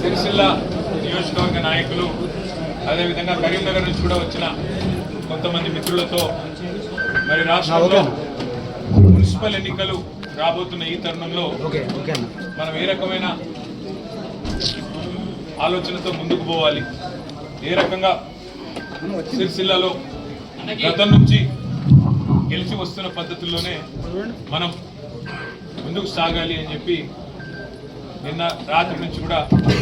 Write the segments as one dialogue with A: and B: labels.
A: సిరిసిల్ల నియోజకవర్గ నాయకులు అదేవిధంగా కరీంనగర్ నుంచి కూడా వచ్చిన కొంతమంది మిత్రులతో మరి రాష్ట్రంలో. మున్సిపల్ ఎన్నికలు రాబోతున్న ఈ తరుణంలో మనం ఏ రకమైన ఆలోచనతో ముందుకు పోవాలి? ఏ రకంగా సిరిసిల్లలో గతం నుంచి గెలిచి వస్తున్న పద్ధతుల్లోనే మనం ముందుకు సాగాలి అని చెప్పి నిన్న రాత్రి నుంచి కూడా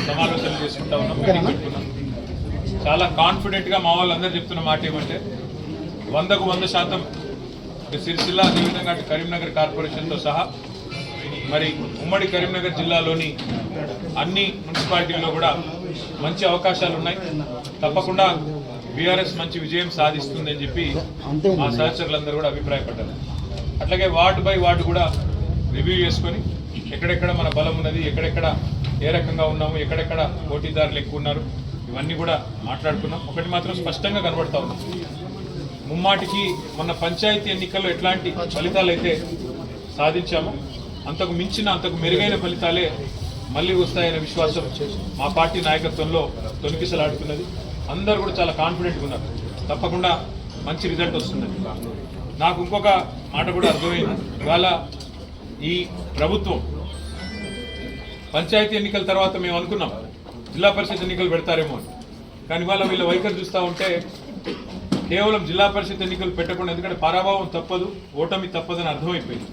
A: సమాలోచన చేసుకుంటా ఉన్నాం పెట్టుకున్నాం చాలా కాన్ఫిడెంట్గా మా వాళ్ళందరూ చెప్తున్న మాట ఏమంటే వందకు వంద శాతం సిరిసిల్ల అదేవిధంగా అటు కరీంనగర్ కార్పొరేషన్తో సహా మరి ఉమ్మడి కరీంనగర్ జిల్లాలోని అన్ని మున్సిపాలిటీల్లో కూడా మంచి అవకాశాలు ఉన్నాయి. తప్పకుండా బీఆర్ఎస్ మంచి విజయం సాధిస్తుందని చెప్పి మా. సహచరులందరూ కూడా అభిప్రాయపడ్డారు. అట్లాగే వార్డు బై వార్డు కూడా రివ్యూ చేసుకొని ఎక్కడెక్కడ మన బలం ఉన్నది ఎక్కడెక్కడ ఏ రకంగా ఉన్నాము ఎక్కడెక్కడ పోటీదారులు ఎక్కువ ఉన్నారు ఇవన్నీ కూడా మాట్లాడుకున్నాం. ఒకటి మాత్రం స్పష్టంగా కనబడతా ఉన్నాం ముమ్మాటికి మొన్న పంచాయతీ ఎన్నికల్లో ఎట్లాంటి ఫలితాలు అయితే సాధించామో అంతకు మించిన అంతకు మెరుగైన ఫలితాలే మళ్ళీ వస్తాయనే విశ్వాసం మా పార్టీ నాయకత్వంలో తొలికిసలాడుతున్నది అందరూ కూడా చాలా కాన్ఫిడెంట్గా ఉన్నారు. తప్పకుండా మంచి రిజల్ట్ వస్తుంది నాకు ఇంకొక మాట కూడా అర్థమైంది. ఇవాళ ఈ ప్రభుత్వం పంచాయతీ ఎన్నికల తర్వాత మేము అనుకున్నాం జిల్లా పరిషత్ ఎన్నికలు పెడతారేమో అని. కానీ ఇవాళ వీళ్ళ వైఖరి చూస్తూ ఉంటే కేవలం జిల్లా పరిషత్ ఎన్నికలు పెట్టకుండా ఎందుకంటే పరాభావం తప్పదు ఓటమి తప్పదని అర్థమైపోయింది.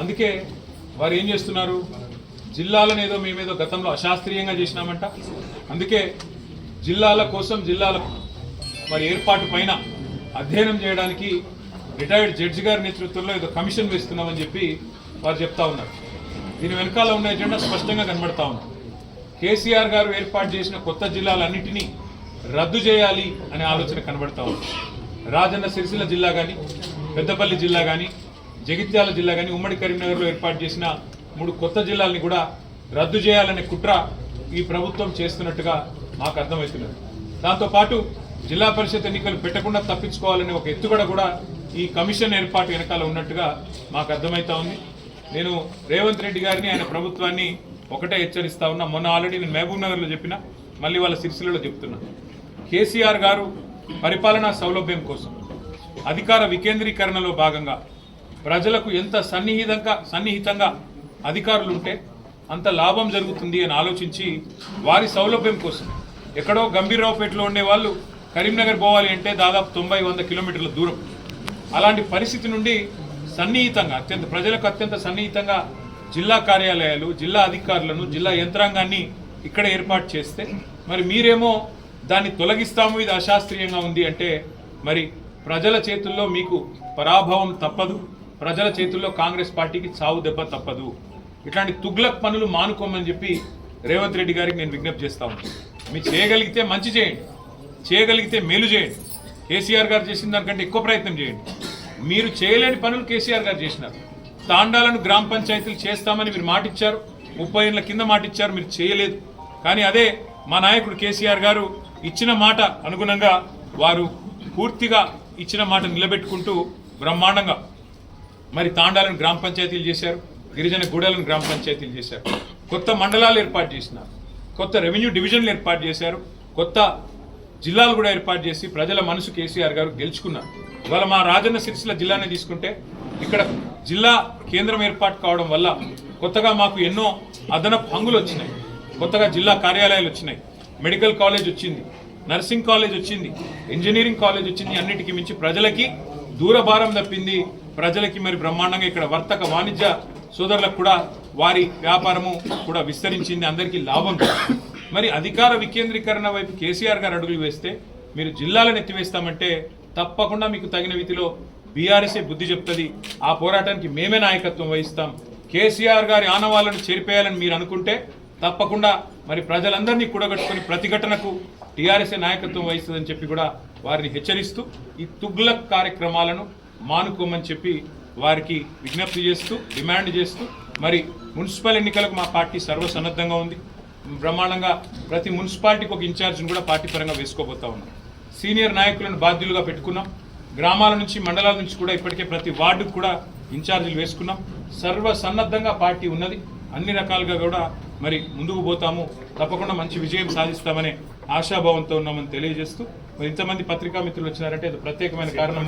A: అందుకే వారు ఏం చేస్తున్నారు? జిల్లాలను ఏదో మేమేదో గతంలో అశాస్త్రీయంగా చేసినామంట. అందుకే జిల్లాల కోసం జిల్లాల మరి ఏర్పాటు పైన అధ్యయనం చేయడానికి రిటైర్డ్ జడ్జి గారి నేతృత్వంలో ఏదో కమిషన్ వేస్తున్నామని చెప్పి వారు చెప్తా ఉన్నారు. దీని వెనకాల ఉన్న ఎజెండా స్పష్టంగా కనబడతా ఉంది. కేసీఆర్ గారు ఏర్పాటు చేసిన కొత్త జిల్లాలన్నింటినీ రద్దు చేయాలి అనే ఆలోచన కనబడతా ఉంది. రాజన్న సిరిసిల్ల జిల్లా కానీ పెద్దపల్లి జిల్లా కానీ జగిత్యాల జిల్లా కానీ ఉమ్మడి కరీంనగర్లో ఏర్పాటు చేసిన మూడు కొత్త జిల్లాల్ని కూడా రద్దు చేయాలనే కుట్ర ఈ ప్రభుత్వం చేస్తున్నట్టుగా మాకు అర్థమవుతున్నది. దాంతోపాటు జిల్లా పరిషత్ ఎన్నికలు పెట్టకుండా తప్పించుకోవాలనే ఒక ఎత్తుగడ కూడా ఈ కమిషన్ ఏర్పాటు వెనకాల ఉన్నట్టుగా మాకు అర్థమవుతా ఉంది. నేను రేవంత్ రెడ్డి గారిని ఆయన ప్రభుత్వాన్ని ఒకటే హెచ్చరిస్తా ఉన్నా. మొన్న ఆల్రెడీ నేను మహబూబ్ నగర్లో చెప్పిన మళ్ళీ వాళ్ళ సిరిసిల్లలో చెప్తున్నా. కేసీఆర్ గారు పరిపాలనా సౌలభ్యం కోసం అధికార వికేంద్రీకరణలో భాగంగా ప్రజలకు ఎంత సన్నిహితంగా సన్నిహితంగా అధికారులు ఉంటే అంత లాభం జరుగుతుంది అని ఆలోచించి వారి సౌలభ్యం కోసం ఎక్కడో గంభీరరావుపేటలో ఉండే వాళ్ళు కరీంనగర్ పోవాలి అంటే దాదాపు తొంభై వంద కిలోమీటర్ల దూరం. అలాంటి పరిస్థితి నుండి సన్నిహితంగా అత్యంత ప్రజలకు అత్యంత సన్నిహితంగా జిల్లా కార్యాలయాలు జిల్లా అధికారులను జిల్లా యంత్రాంగాన్ని ఇక్కడ ఏర్పాటు చేస్తే మరి మీరేమో దాన్ని తొలగిస్తాము ఇది అశాస్త్రీయంగా ఉంది అంటే మరి ప్రజల చేతుల్లో మీకు పరాభవం తప్పదు ప్రజల చేతుల్లో కాంగ్రెస్ పార్టీకి చావు దెబ్బ తప్పదు. ఇట్లాంటి తుగ్లక్ పనులు మానుకోమని చెప్పి రేవంత్ రెడ్డి గారికి నేను విజ్ఞప్తి చేస్తా ఉన్నాను మీరు చేయగలిగితే మంచి చేయండి చేయగలిగితే మేలు చేయండి. కేసీఆర్ గారు చేసిన దానికంటే ఎక్కువ ప్రయత్నం చేయండి. మీరు చేయలేని పనులు కేసీఆర్ గారు చేసినారు. తాండాలను గ్రామ పంచాయతీలు చేస్తామని మీరు మాటిచ్చారు. ముప్పై ఏళ్ళ కింద మాటిచ్చారు మీరు చేయలేదు. కానీ అదే మా నాయకుడు కేసీఆర్ గారు ఇచ్చిన మాట అనుగుణంగా వారు పూర్తిగా ఇచ్చిన మాట నిలబెట్టుకుంటూ బ్రహ్మాండంగా మరి తాండాలను గ్రామ పంచాయతీలు చేశారు. గిరిజన గూడలను గ్రామ పంచాయతీలు చేశారు. కొత్త మండలాలు ఏర్పాటు చేసినారు. కొత్త రెవెన్యూ డివిజన్లు ఏర్పాటు చేశారు. కొత్త జిల్లాలు కూడా ఏర్పాటు చేసి ప్రజల మనసు కేసీఆర్ గారు గెలుచుకున్నారు. ఇవాళ మా రాజన్న సిరిసిల్ల జిల్లానే తీసుకుంటే ఇక్కడ జిల్లా కేంద్రం ఏర్పాటు కావడం వల్ల కొత్తగా మాకు ఎన్నో అదనపు హంగులు వచ్చినాయి. కొత్తగా జిల్లా కార్యాలయాలు వచ్చినాయి. మెడికల్ కాలేజ్ వచ్చింది. నర్సింగ్ కాలేజ్ వచ్చింది. ఇంజనీరింగ్ కాలేజ్ వచ్చింది. అన్నిటికీ మించి ప్రజలకి దూరభారం తప్పింది. ప్రజలకి మరి బ్రహ్మాండంగా ఇక్కడ వర్తక వాణిజ్య సోదరులకు కూడా వారి వ్యాపారము కూడా విస్తరించింది. అందరికీ లాభం. మరి అధికార వికేంద్రీకరణ వైపు కేసీఆర్ గారు అడుగులు వేస్తే మీరు జిల్లాలను ఎత్తివేస్తామంటే తప్పకుండా మీకు తగిన విధిలో బీఆర్ఎస్ఏ బుద్ధి చెప్తుంది. ఆ పోరాటానికి మేమే నాయకత్వం వహిస్తాం. కేసీఆర్ గారి ఆనవాళ్ళను చేరిపేయాలని మీరు అనుకుంటే తప్పకుండా మరి ప్రజలందరినీ కూడగట్టుకుని ప్రతిఘటనకు టీఆర్ఎస్ఏ నాయకత్వం వహిస్తుందని చెప్పి కూడా వారిని హెచ్చరిస్తూ ఈ తుగ్లక్ కార్యక్రమాలను మానుకోమని చెప్పి వారికి విజ్ఞప్తి చేస్తూ డిమాండ్ చేస్తూ మరి మున్సిపల్ ఎన్నికలకు మా పార్టీ సర్వసన్నద్ధంగా ఉంది. బ్రహ్మాండంగా ప్రతి మున్సిపాలిటీకి ఒక ఇన్ఛార్జ్ని కూడా పార్టీ పరంగా వేసుకోబోతా ఉన్నాం. సీనియర్ నాయకులను బాధ్యులుగా పెట్టుకున్నాం. గ్రామాల నుంచి మండలాల నుంచి కూడా ఇప్పటికే ప్రతి వార్డుకు కూడా ఇన్ఛార్జీలు వేసుకున్నాం. సర్వ సన్నద్ధంగా పార్టీ ఉన్నది. అన్ని రకాలుగా కూడా మరి ముందుకు పోతాము. తప్పకుండా మంచి విజయం సాధిస్తామనే ఆశాభావంతో ఉన్నామని తెలియజేస్తూ మరి ఇంతమంది పత్రికా మిత్రులు వచ్చినారంటే అది ప్రత్యేకమైన కారణం.